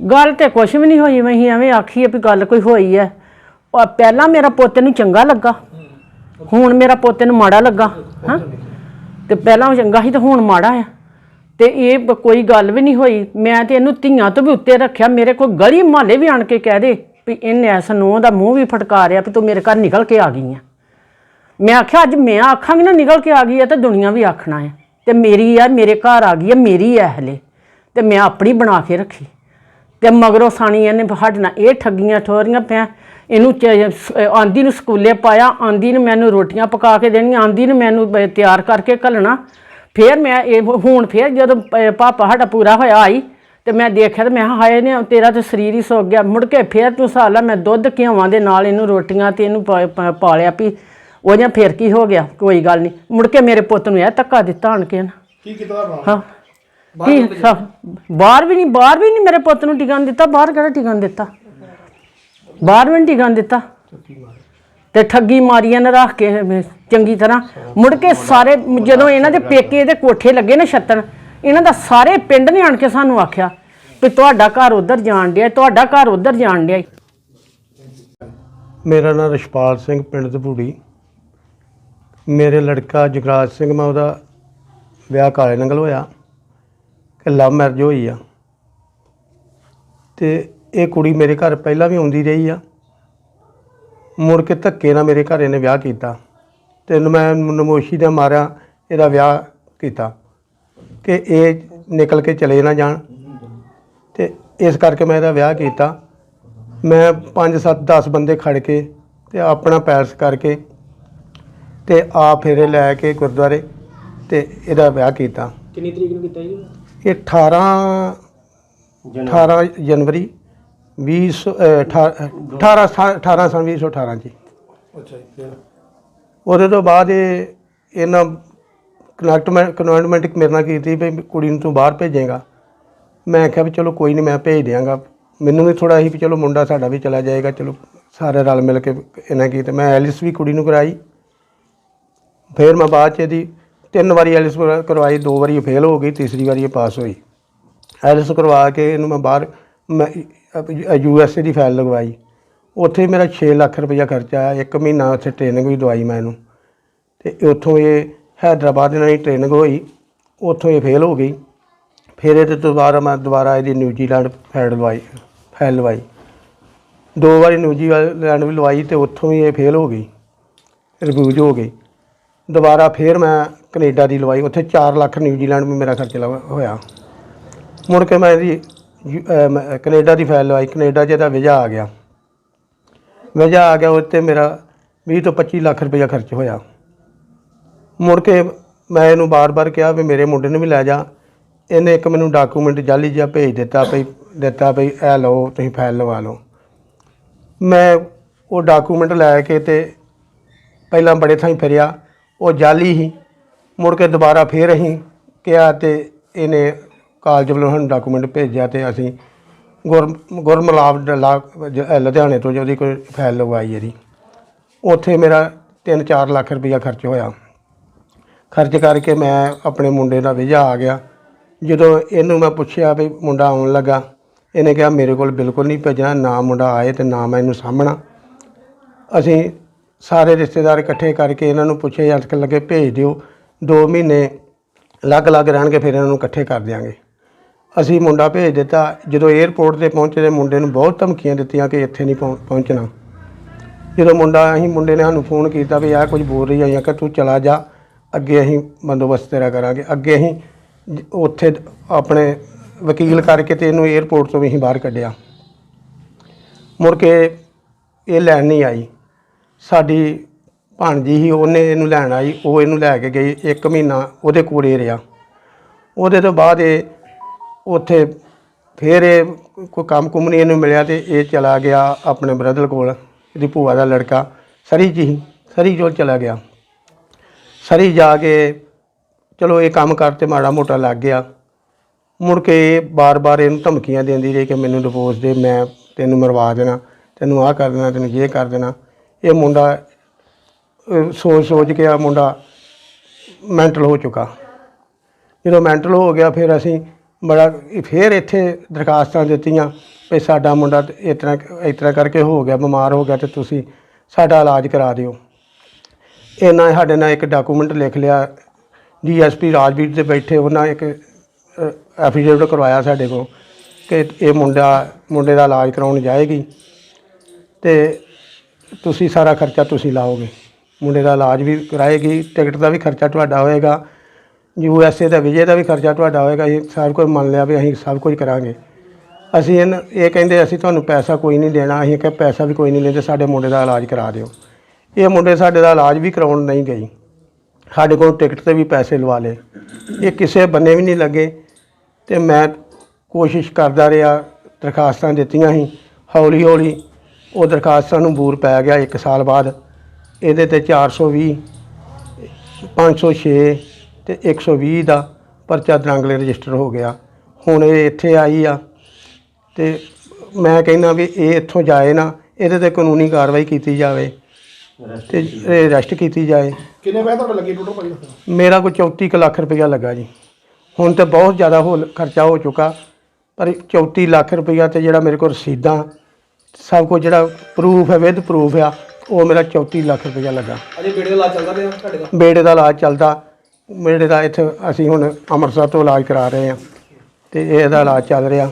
ਗੱਲ ਤੇ ਕੁਛ ਵੀ ਨਹੀਂ ਹੋਈ, ਮੈਂ ਹੀ ਐਵੇਂ ਆਖੀ ਆਖੀਏ ਵੀ ਗੱਲ ਕੋਈ ਹੋਈ ਐ। ਉਹ ਪਹਿਲਾਂ ਮੇਰਾ ਪੋਤੇ ਨੂੰ ਚੰਗਾ ਲੱਗਾ, ਹੁਣ ਮੇਰਾ ਪੋਤੇ ਨੂੰ ਮਾੜਾ ਲੱਗਾ, ਹਾਂ। ਤੇ ਪਹਿਲਾਂ ਉਹ ਚੰਗਾ ਸੀ ਤੇ ਹੁਣ ਮਾੜਾ ਆ। ਤੇ ਇਹ ਬ- ਕੋਈ ਗੱਲ ਵੀ ਨਹੀਂ ਹੋਈ, ਮੈਂ ਤੇ ਇਹਨੂੰ ਧੀਆਂ ਤੋਂ ਵੀ ਉੱਤੇ ਰੱਖਿਆ, ਮੇਰੇ ਕੋਲ ਗਲੀ ਮਹੱਲੇ ਵੀ ਆਣ ਕੇ ਕਹਿ ਦੇ ਵੀ ਇਹਨੇ ਐਸ ਨੂੰ ਦਾ ਮੂੰਹ ਵੀ ਫਟਕਾਰਿਆ ਵੀ ਤੂੰ ਮੇਰੇ ਘਰ ਨਿਕਲ ਕੇ ਆ ਗਈ ਆ ਮੈਂ ਆਖਿਆ, ਅੱਜ ਮੈਂ ਆਖਾਂਗੀ ਨਾ ਨਿਕਲ ਕੇ ਆ ਗਈ ਆ ਤੇ ਦੁਨੀਆ ਵੀ ਆਖਣਾ ਆ ਤੇ ਮੇਰੀ ਆ, ਮੇਰੇ ਘਰ ਆ ਗਈ ਆ ਮੇਰੀ ਐ ਹਲੇ। ਤੇ ਮੈਂ ਆਪਣੀ ਬਣਾ ਕੇ ਰੱਖੀ। ਤੇ ਮਗਰੋਂ ਸਾਣੀ ਇਹਨੇ ਸਾਡੇ ਨਾਲ ਇਹ ਠੱਗੀਆਂ ਠੋਰੀਆਂ ਪਿਆ। ਇਹਨੂੰ ਆਂਦੀ ਨੂੰ ਸਕੂਲੇ ਪਾਇਆ ਆਂਦੀ ਨੂੰ ਮੈਨੂੰ ਰੋਟੀਆਂ ਪਕਾ ਕੇ ਦੇਣੀਆਂ ਆਂਦੀ ਨੂੰ ਮੈਨੂੰ ਤਿਆਰ ਕਰਕੇ ਘੱਲਣਾ। ਫਿਰ ਮੈਂ ਇਹ ਹੁਣ ਫਿਰ ਜਦੋਂ ਪਾਪਾ ਸਾਡਾ ਪੂਰਾ ਹੋਇਆ ਆਈ ਤੇ ਮੈਂ ਦੇਖਿਆ ਤੇ ਮੈਂ ਹਾਏ ਨੇ ਤੇਰਾ ਤੇ ਸਰੀਰ ਹੀ ਸੁੱਕ ਗਿਆ। ਮੁੜ ਕੇ ਫਿਰ ਤੂੰ ਸਾਲਾ ਮੈਂ ਦੁੱਧ ਘਿਓਵਾਂ ਦੇ ਨਾਲ ਇਹਨੂੰ ਰੋਟੀਆਂ ਤੇ ਇਹਨੂੰ ਪਾਲਿਆ ਵੀ ਉਹ ਜਾਂ ਫਿਰ ਕੀ ਹੋ ਗਿਆ? ਕੋਈ ਗੱਲ ਨਹੀਂ। ਮੁੜ ਕੇ ਮੇਰੇ ਪੁੱਤ ਨੂੰ ਇਹ ਧੱਕਾ ਦਿੱਤਾ ਆਣ ਕੇ ਨਾ। ਕੀ ਕੀਤਾ ਹਾਂ। ਕੀ ਬਾਹਰ ਵੀ ਨਹੀਂ ਬਾਹਰ ਵੀ ਨਹੀਂ ਮੇਰੇ ਪੁੱਤ ਨੂੰ ਟਿਕਣ ਦਿੱਤਾ। ਬਾਹਰ ਕਿਹੜਾ ਟਿਕਣ ਦਿੱਤਾ? ਬਾਹਰ ਵੀ ਨਹੀਂ ਟਿਕਣ ਦਿੱਤਾ। ਤੇ ਠੱਗੀ ਮਾਰੀਆਂ ਨੇ ਰੱਖ ਕੇ ਚੰਗੀ ਤਰ੍ਹਾਂ। ਮੁੜ ਕੇ ਸਾਰੇ ਜਦੋਂ ਇਹਨਾਂ ਦੇ ਪੇਕੇ ਇਹਦੇ ਕੋਠੇ ਲੱਗੇ ਨਾ ਛੱਤਣ ਇਹਨਾਂ ਦਾ ਸਾਰੇ ਪਿੰਡ ਨੇ ਆਣ ਕੇ ਸਾਨੂੰ ਆਖਿਆ ਵੀ ਤੁਹਾਡਾ ਘਰ ਉਧਰ ਜਾਣ ਡਿਆ ਤੁਹਾਡਾ ਘਰ ਉਧਰ ਜਾਣ ਡਿਆ ਮੇਰਾ ਨਾਮ ਰਸ਼ਪਾਲ ਸਿੰਘ ਪਿੰਡ ਦਪੂੜੀ ਮੇਰੇ ਲੜਕਾ ਜਗਰਾਜ ਸਿੰਘ ਮੈਂ ਉਹਦਾ ਵਿਆਹ ਕਾਲੇ ਨੰਗਲ ਹੋਇਆ। ਕਿ ਲਵ ਮੈਰਿਜ ਹੋਈ ਆ। ਤੇ ਇਹ ਕੁੜੀ ਮੇਰੇ ਘਰ ਪਹਿਲਾਂ ਵੀ ਆਉਂਦੀ ਰਹੀ ਆ। ਮੁੜ ਕੇ ਧੱਕੇ ਨਾਲ ਮੇਰੇ ਘਰ ਇਹਨੇ ਵਿਆਹ ਕੀਤਾ। ਤੇ ਮੈਂ ਨਮੋਸ਼ੀ ਦਾ ਮਾਰਿਆ, ਇਹਦਾ ਵਿਆਹ ਕੀਤਾ। ਕਿ ਇਹ ਨਿਕਲ ਕੇ ਚਲੇ ਨਾ ਜਾਣ। ਤੇ ਇਸ ਕਰਕੇ ਮੈਂ ਇਹਦਾ ਵਿਆਹ ਕੀਤਾ। ਮੈਂ 5 7 10 ਬੰਦੇ ਖੜ ਕੇ ਤੇ ਆਪਣਾ ਪੈਲਸ ਕਰਕੇ ਤੇ ਆ ਫੇਰੇ ਲੈ ਕੇ ਗੁਰਦੁਆਰੇ ਤੇ ਇਹਦਾ ਵਿਆਹ ਕੀਤਾ। ਕਿੰਨੀ ਤਰੀਕ ਨੂੰ ਕੀਤਾ ਜੀ? ਇਹ 18 18 ਜਨਵਰੀ 20 18 18 ਸਨ 2018 ਜੀ। ਅੱਛਾ ਜੀ ਉਹਦੇ ਤੋਂ ਬਾਅਦ ਇਹ ਇਹਨਾਂ ਕਨੈਕਟਮੈਂਟ ਕਨਵੈਂਟਮੈਂਟ ਮੇਰੇ ਨਾਲ ਕੀਤੀ ਵੀ ਕੁੜੀ ਨੂੰ ਤੂੰ ਬਾਹਰ ਭੇਜੇਗਾ। ਮੈਂ ਕਿਹਾ ਵੀ ਚਲੋ ਕੋਈ ਨਹੀਂ ਮੈਂ ਭੇਜ ਦਿਆਂਗਾ। ਮੈਨੂੰ ਵੀ ਥੋੜਾ ਸੀ ਵੀ ਚਲੋ ਮੁੰਡਾ ਸਾਡਾ ਵੀ ਚਲਾ ਜਾਏਗਾ ਚਲੋ ਸਾਰੇ ਰਲ ਮਿਲ ਕੇ ਇਹਨਾਂ ਕੀ ਤੇ ਮੈਂ ਐਲਿਸ ਵੀ ਕੁੜੀ ਨੂੰ ਕਰਾਈ। ਫਿਰ ਮੈਂ ਬਾਅਦ ਚ ਇਹਦੀ ਤਿੰਨ ਵਾਰੀ ਐਲਿਸ ਕਰਵਾਈ, ਦੋ ਵਾਰੀ ਫੇਲ ਹੋ ਗਈ, ਤੀਸਰੀ ਵਾਰੀ ਇਹ ਪਾਸ ਹੋਈ। ਐਲਿਸ ਕਰਵਾ ਕੇ ਇਹਨੂੰ ਮੈਂ ਬਾਹਰ, ਮੈਂ ਯੂ ਐਸ ਏ ਦੀ ਫਾਈਲ ਲਗਵਾਈ। ਉੱਥੇ ਮੇਰਾ 6 ਲੱਖ ਰੁਪਈਆ ਖਰਚਾ ਆਇਆ, ਇੱਕ ਮਹੀਨਾ ਉੱਥੇ ਟ੍ਰੇਨਿੰਗ ਵੀ ਦਵਾਈ ਮੈਂ ਇਹਨੂੰ। ਤੇ ਉੱਥੋਂ ਇਹ ਹੈਦਰਾਬਾਦ ਨਾਲ ਹੀ ਟ੍ਰੇਨਿੰਗ ਹੋਈ, ਉੱਥੋਂ ਇਹ ਫੇਲ ਹੋ ਗਈ। ਫਿਰ ਇਹਦੇ ਤੋਂ ਦੁਬਾਰਾ ਮੈਂ ਦੁਬਾਰਾ ਇਹਦੀ ਨਿਊਜ਼ੀਲੈਂਡ ਫਾਈਲ ਲਵਾਈ ਫੈਲ ਲਵਾਈ। ਦੋ ਵਾਰੀ ਨਿਊਜ਼ੀਲੈਂਡ ਵੀ ਲਵਾਈ ਤੇ ਉੱਥੋਂ ਵੀ ਇਹ ਫੇਲ ਹੋ ਗਈ ਰਿਫਿਊਜ ਹੋ ਗਈ। ਦੁਬਾਰਾ ਫਿਰ ਮੈਂ ਕੈਨੇਡਾ ਦੀ ਲਵਾਈ। ਉੱਥੇ 4 ਲੱਖ ਨਿਊਜ਼ੀਲੈਂਡ ਵੀ ਮੇਰਾ ਖਰਚ ਲਵਾ- ਹੋਇਆ। ਮੁੜ ਕੇ ਮੈਂ ਇਹਦੀ ਯੂ- ਅਹ ਕੈਨੇਡਾ ਦੀ ਫਾਈਲ ਲਵਾਈ। ਕੈਨੇਡਾ 'ਚ ਇਹਦਾ ਵੀਜ਼ਾ ਆ ਗਿਆ। ਵੀਜ਼ਾ ਆ ਗਿਆ ਉੱਤੇ ਮੇਰਾ 20 ਤੋਂ 25 ਲੱਖ ਰੁਪਇਆ ਖਰਚ ਹੋਇਆ। ਮੁੜ ਕੇ ਮੈਂ ਇਹਨੂੰ ਬਾਰ-ਬਾਰ ਕਿਹਾ ਵੀ ਮੇਰੇ ਮੁੰਡੇ ਨੂੰ ਵੀ ਲੈ ਜਾ। ਇਹਨੇ ਇੱਕ ਮੈਨੂੰ ਡਾਕੂਮੈਂਟ ਜਾਲੀ ਜਿਹਾ ਭੇਜ ਦਿੱਤਾ ਭਈ ਦਿੱਤਾ ਭਈ ਇਹ ਲਓ, ਤੁਸੀਂ ਫਾਈਲ ਲਵਾ ਲਓ। ਮੈਂ ਉਹ ਡਾਕੂਮੈਂਟ ਲੈ ਕੇ ਤੇ ਪਹਿਲਾਂ ਬੜੇ ਥਾਈਂ ਫਿਰਿਆ। ਉਹ ਜਾਲੀ ਹੀ ਮੁੜ ਕੇ ਦੁਬਾਰਾ ਫੇਰ ਅਸੀਂ ਕਿਹਾ ਤੇ ਇਹਨੇ ਕਾਲਜ ਵੱਲੋਂ ਸਾਨੂੰ ਡਾਕੂਮੈਂਟ ਭੇਜਿਆ ਤੇ ਅਸੀਂ ਗੁਰ ਗੁਰਮਲਾਬ ਲਾ ਜ- ਲੁਧਿਆਣੇ ਤੋਂ ਜਿਹਦੀ ਕੋਈ ਫਾਈਲ ਲਗਵਾਈ ਇਹਦੀ। ਉੱਥੇ ਮੇਰਾ 3-4 ਲੱਖ ਰੁਪਈਆ ਖਰਚ ਹੋਇਆ। ਖਰਚ ਕਰਕੇ ਮੈਂ ਆਪਣੇ ਮੁੰਡੇ ਦਾ ਵੀਜ਼ਾ ਆ ਗਿਆ। ਜਦੋਂ ਇਹਨੂੰ ਮੈਂ ਪੁੱਛਿਆ ਵੀ ਮੁੰਡਾ ਆਉਣ ਲੱਗਾ, ਇਹਨੇ ਕਿਹਾ ਮੇਰੇ ਕੋਲ ਬਿਲਕੁਲ ਨਹੀਂ ਭੇਜਣਾ, ਨਾ ਮੁੰਡਾ ਆਏ ਤੇ ਨਾ ਮੈਂ ਇਹਨੂੰ ਸਾਹਮਣਾ ਅਸੀਂ ਸਾਰੇ ਰਿਸ਼ਤੇਦਾਰ ਇਕੱਠੇ ਕਰਕੇ ਇਹਨਾਂ ਨੂੰ ਪੁੱਛੇ ਜਦ ਲੱਗੇ ਭੇਜ ਦਿਓ। 2 ਮਹੀਨੇ ਅਲੱਗ-ਅਲੱਗ ਰਹਿਣਗੇ, ਫਿਰ ਇਹਨਾਂ ਨੂੰ ਇਕੱਠੇ ਕਰ ਦਿਆਂਗੇ। ਅਸੀਂ ਮੁੰਡਾ ਭੇਜ ਦਿੱਤਾ। ਜਦੋਂ 에ਅਰਪੋਰਟ ਤੇ ਪਹੁੰਚੇ ਤੇ ਮੁੰਡੇ ਨੂੰ ਬਹੁਤ ਧਮਕੀਆਂ ਦਿੱਤੀਆਂ ਕਿ ਇੱਥੇ ਨਹੀਂ ਪਹੁੰ- ਪਹੁੰਚਣਾ। ਜਦੋਂ ਮੁੰਡਾ, ਅਸੀਂ ਮੁੰਡੇ ਨੇ ਸਾਨੂੰ ਫੋਨ ਕੀਤਾ ਵੀ ਆਹ ਕੁਝ ਬੋਲ ਰਹੀ ਆ ਜਾਂ ਕਿ ਤੂੰ ਚਲਾ ਜਾ, ਅੱਗੇ ਅਸੀਂ ਬੰਦੋਬਸਤ ਤੇਰਾ ਕਰਾਂਗੇ। ਅੱਗੇ ਅਸੀਂ ਉੱਥੇ ਆਪਣੇ ਵਕੀਲ ਕਰਕੇ ਤੇ ਇਹਨੂੰ 에ਅਰਪੋਰਟ ਤੋਂ ਵੀ ਅਸੀਂ ਬਾਹਰ ਕੱਢਿਆ। ਮੁੜ ਕੇ ਇਹ ਲੈਣ ਨਹੀਂ ਆਈ। ਸਾਡੀ ਭਾਣਜੀ ਹੀ ਉਹਨੇ ਇਹਨੂੰ ਲੈਣ ਆਈ, ਉਹ ਇਹਨੂੰ ਲੈ ਕੇ ਗਈ, ਇੱਕ ਮਹੀਨਾ ਉਹਦੇ ਕੋਲ ਹੀ ਰਿਹਾ। ਉਹਦੇ ਤੋਂ ਬਾਅਦ ਇਹ ਉੱਥੇ ਫਿਰ ਇਹ ਕੋਈ ਕੰਮ ਕੁਮ ਨਹੀਂ ਇਹਨੂੰ ਮਿਲਿਆ ਤੇ ਇਹ ਚਲਾ ਗਿਆ ਆਪਣੇ ਬ੍ਰਦਰ ਕੋਲ, ਇਹਦੀ ਭੂਆ ਦਾ ਲੜਕਾ, ਸਰੀ ਜੀ ਸਰੀ ਕੋਲ ਚਲਾ ਗਿਆ। ਸਰੀ ਜਾ ਕੇ ਚਲੋ ਇਹ ਕੰਮ ਕਰਤੇ ਮਾੜਾ ਮੋਟਾ ਲੱਗ ਗਿਆ। ਮੁੜ ਕੇ ਬਾਰ-ਬਾਰ ਇਹਨੂੰ ਧਮਕੀਆਂ ਦਿੰਦੀ ਰਹੀ ਕਿ ਮੈਨੂੰ ਡਿਵੋਰਸ ਦੇ, ਮੈਂ ਤੈਨੂੰ ਮਰਵਾ ਦੇਣਾ, ਤੈਨੂੰ ਆਹ ਕਰ ਦੇਣਾ, ਤੈਨੂੰ ਇਹ ਕਰ ਦੇਣਾ। ਇਹ ਮੁੰਡਾ ਸੋਚ ਸੋਚ ਕੇ ਆ ਮੁੰਡਾ ਮੈਂਟਲ ਹੋ ਚੁੱਕਾ। ਜਦੋਂ ਮੈਂਟਲ ਹੋ ਗਿਆ, ਫਿਰ ਅਸੀਂ ਬੜਾ, ਫਿਰ ਇੱਥੇ ਦਰਖਾਸਤਾਂ ਦਿੱਤੀਆਂ ਵੀ ਸਾਡਾ ਮੁੰਡਾ ਇਸ ਤਰ੍ਹਾਂ ਇਸ ਤਰ੍ਹਾਂ ਕਰਕੇ ਹੋ ਗਿਆ, ਬਿਮਾਰ ਹੋ ਗਿਆ ਤੇ ਤੁਸੀਂ ਸਾਡਾ ਇਲਾਜ ਕਰਾ ਦਿਓ। ਇਹਨਾਂ ਸਾਡੇ ਨਾਲ ਇੱਕ ਡਾਕੂਮੈਂਟ ਲਿਖ ਲਿਆ। ਡੀਐਸਪੀ ਰਾਜਵੀਰ ਦੇ ਬੈਠੇ, ਉਹਨਾਂ ਇੱਕ ਐਫੀਡੇਵਿਟ ਕਰਵਾਇਆ ਸਾਡੇ ਕੋਲ ਕਿ ਇਹ ਮੁੰਡਾ, ਮੁੰਡੇ ਦਾ ਇਲਾਜ ਕਰਾਉਣ ਜਾਏਗੀ। ਤੇ ਤੁਸੀਂ ਸਾਰਾ ਖਰਚਾ ਤੁਸੀਂ ਲਾਓਗੇ। ਮੁੰਡੇ ਦਾ ਇਲਾਜ ਵੀ ਕਰਾਏਗੀ, ਟਿਕਟ ਦਾ ਵੀ ਖਰਚਾ ਤੁਹਾਡਾ ਹੋਏਗਾ। ਯੂ ਐਸ ਏ ਦਾ ਵਿਜੇ ਦਾ ਵੀ ਖਰਚਾ ਤੁਹਾਡਾ ਹੋਏਗਾ। ਇਹ ਸਭ ਕੁਝ ਮੰਨ ਲਿਆ ਵੀ ਅਸੀਂ ਸਭ ਕੁਝ ਕਰਾਂਗੇ। ਅਸੀਂ ਇਹਨ, ਇਹ ਕਹਿੰਦੇ ਅਸੀਂ ਤੁਹਾਨੂੰ ਪੈਸਾ ਕੋਈ ਨਹੀਂ ਦੇਣਾ। ਅਸੀਂ ਕਿਹਾ ਪੈਸਾ ਵੀ ਕੋਈ ਨਹੀਂ ਲੈਂਦੇ, ਸਾਡੇ ਮੁੰਡੇ ਦਾ ਇਲਾਜ ਕਰਾ ਦਿਓ। ਇਹ ਮੁੰਡੇ ਸਾਡੇ ਦਾ ਇਲਾਜ ਵੀ ਕਰਾਉਣ ਨਹੀਂ ਗਈ। ਸਾਡੇ ਕੋਲ ਟਿਕਟ ਤੇ ਵੀ ਪੈਸੇ ਲਵਾ ਲਏ। ਇਹ ਕਿਸੇ ਬੰਨੇ ਵੀ ਨਹੀਂ ਲੱਗੇ। ਤੇ ਮੈਂ ਕੋਸ਼ਿਸ਼ ਕਰਦਾ ਰਿਹਾ, ਦਰਖਾਸਤਾਂ ਦਿੱਤੀਆਂ ਸੀ। ਹੌਲੀ ਹੌਲੀ ਉਹ ਦਰਖਾਸਤਾਂ ਨੂੰ ਬੂਰ ਪੈ ਗਿਆ 1 ਸਾਲ ਬਾਅਦ। ਇਹਦੇ ਤੇ 420 506 ਤੇ 120 ਦਾ ਪਰਚਾ ਦਰੰਗਲੇ ਰਜਿਸਟਰ ਹੋ ਗਿਆ। ਹੁਣ ਇਹ ਇੱਥੇ ਆਈ ਆ ਤੇ ਮੈਂ ਕਹਿੰਦਾ ਵੀ ਇਹ ਇੱਥੋਂ ਜਾਏ ਨਾ ਇਹਦੇ ਤੇ ਕਾਨੂੰਨੀ ਕਾਰਵਾਈ ਕੀਤੀ ਜਾਵੇ ਤੇ ਇਹ ਅਰੈਸਟ ਕੀਤੀ ਜਾਏ। ਕਿੰਨੇ ਪੈਸੇ ਤੁਹਾਡੇ ਲੱਗੇ ਟੋਟਲ ਭਾਈ ਮੇਰਾ ਕੋਈ 34 ਕੁ ਲੱਖ ਰੁਪਇਆ ਲੱਗਾ ਜੀ। ਹੁਣ ਤੇ ਬਹੁਤ ਜ਼ਿਆਦਾ ਹੋ ਖਰਚਾ ਹੋ ਚੁੱਕਾ ਪਰ 34 ਲੱਖ ਰੁਪਇਆ ਤੇ ਜਿਹੜਾ ਮੇਰੇ ਕੋਲ ਰਸੀਦਾਂ ਸਭ ਕੁਝ ਜਿਹੜਾ ਪ੍ਰੂਫ ਹੈ ਵਿਦ ਪ੍ਰੂਫ ਆ ਉਹ ਮੇਰਾ 34 ਲੱਖ ਰੁਪਇਆ ਲੱਗਾ। ਅਜੇ ਬੇੜੇ ਦਾ ਇਲਾਜ ਚੱਲਦਾ ਪਿਆ ਤੁਹਾਡੇ ਦਾ ਬੇੜੇ ਦਾ ਇਲਾਜ ਚੱਲਦਾ। ਬੇੜੇ ਦਾ ਇੱਥੇ ਅਸੀਂ ਹੁਣ ਅੰਮ੍ਰਿਤਸਰ ਤੋਂ ਇਲਾਜ ਕਰਾ ਰਹੇ ਹਾਂ। ਤੇ ਇਹਦਾ ਇਲਾਜ ਚੱਲ ਰਿਹਾ।